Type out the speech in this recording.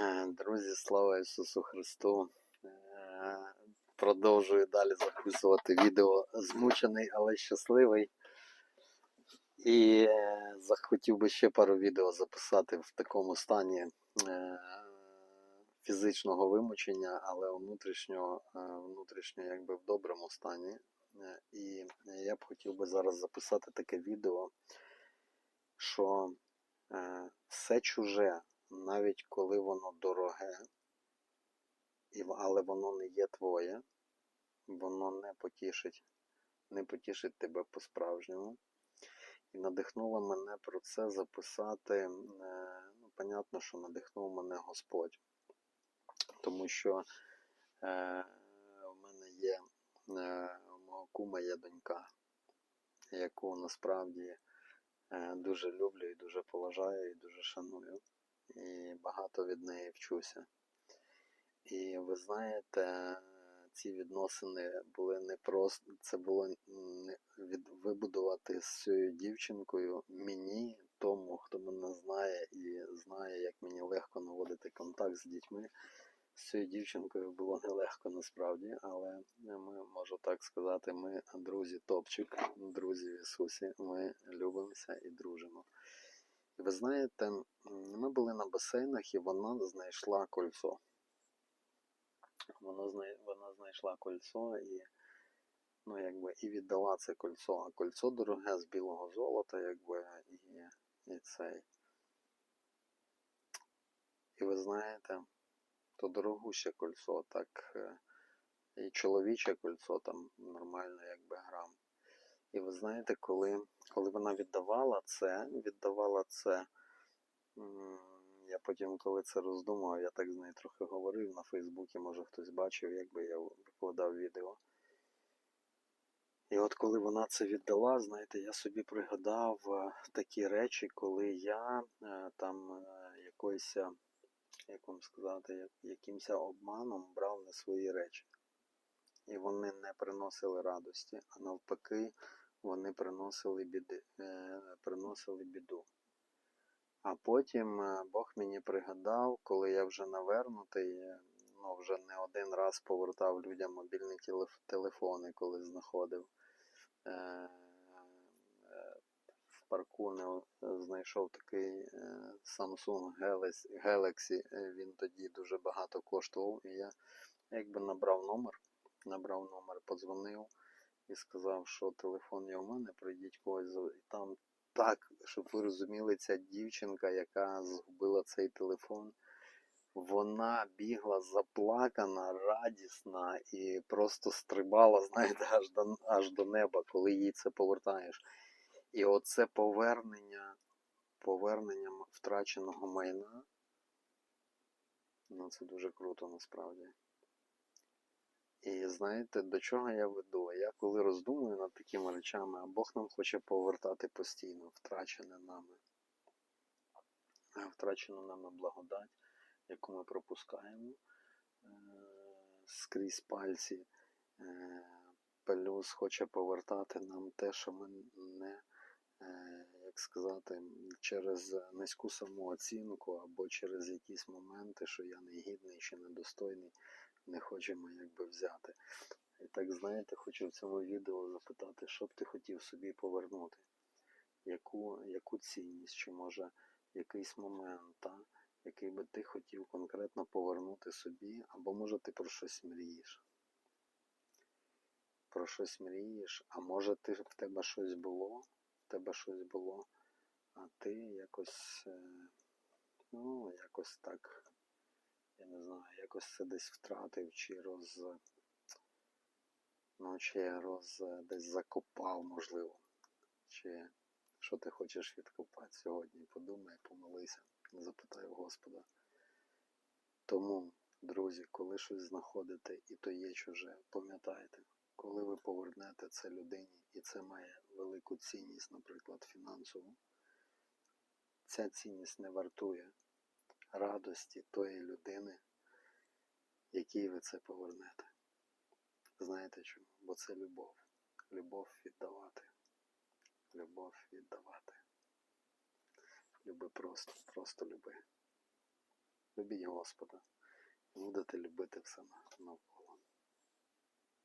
Е, Друзі, слава Ісусу Христу! Е, Продовжую далі записувати відео змучений, але щасливий. І е, захотів би ще пару відео записати в такому стані фізичного вимучення, але внутрішнього, внутрішньо якби в доброму стані. І я б хотів би зараз записати таке відео, що все чуже, навіть коли воно дороге, але воно не є твоє, воно не потішить, не потішить тебе по-справжньому. І надихнуло мене про це записати. е, Ну, понятно, що надихнув мене Господь. Тому що е, в мене є е, у мого кума є донька, яку насправді е, дуже люблю і дуже поважаю, і дуже шаную. І багато від неї вчуся. І ви знаєте, ці відносини були не просто, це було від, вибудувати з цією дівчинкою мені, тому, хто мене знає і знає, як мені легко наводити контакт з дітьми. З цією дівчинкою було нелегко насправді, але ми, можу так сказати, ми друзі топчик, друзі в Ісусі, ми любимося і дружимо. Ви знаєте, ми були на басейнах, і вона знайшла кольцо. Вона, знай... вона знайшла кольцо і, ну, якби, і віддала це кольцо. А кольцо дороге з білого золота, якби, і, і цей. І ви знаєте, то дорогуще кольцо, так е, і чоловіче кольцо там нормально, якби грам. І ви знаєте, коли, коли вона віддавала це, віддавала це. Я потім, коли це роздумав, я так з нею трохи говорив на Фейсбуці, може хтось бачив, якби я викладав відео. І от коли вона це віддала, знаєте, я собі пригадав е, такі речі, коли я е, там е, якоюсь, як вам сказати, як- якимось обманом брав на свої речі. І вони не приносили радості, а навпаки, вони приносили біди, е, приносили біду. А потім е, Бог мені пригадав, коли я вже навернутий, е, ну вже не один раз повертав людям мобільні телефони, коли знаходив. В парку не знайшов такий Samsung Galaxy, він тоді дуже багато коштував, і я якби набрав номер, набрав номер, подзвонив і сказав, що телефон є у мене, прийдіть когось. І там так, щоб ви розуміли, ця дівчинка, яка згубила цей телефон, вона бігла заплакана, радісна і просто стрибала, знаєте, аж до, аж до неба, коли їй це повертаєш. І оце повернення, повернення втраченого майна, ну це дуже круто насправді. І знаєте, до чого я веду? Я коли роздумую над такими речами, а Бог нам хоче повертати постійно втрачене нами. Е, Втрачену нами благодать, яку ми пропускаємо е, скрізь пальці. Е, Плюс хоче повертати нам те, що ми не, е, як сказати, через низьку самооцінку або через якісь моменти, що я негідний чи недостойний, не хочемо якби взяти. І так, знаєте, хочу в цьому відео запитати, що б ти хотів собі повернути? Яку, яку цінність, чи може якийсь момент, та, який би ти хотів конкретно повернути собі, або може ти про щось мрієш? Про щось мрієш, а може ти, в тебе щось було, в тебе щось було, а ти якось, е, ну, якось так, я не знаю, якось це десь втратив, чи роз, ну, чи роз, десь закопав, можливо. Чи що ти хочеш відкопати сьогодні? Подумай, помолися, запитай у Господа. Тому, друзі, коли щось знаходите і то є чуже, пам'ятайте, коли ви повернете це людині, і це має велику цінність, наприклад, фінансову, ця цінність не вартує радості тої людини, якій ви це повернете. Знаєте чому? Бо це любов. Любов віддавати. Любов віддавати. Люби просто, просто люби. Любіть Господа. Будете любити все.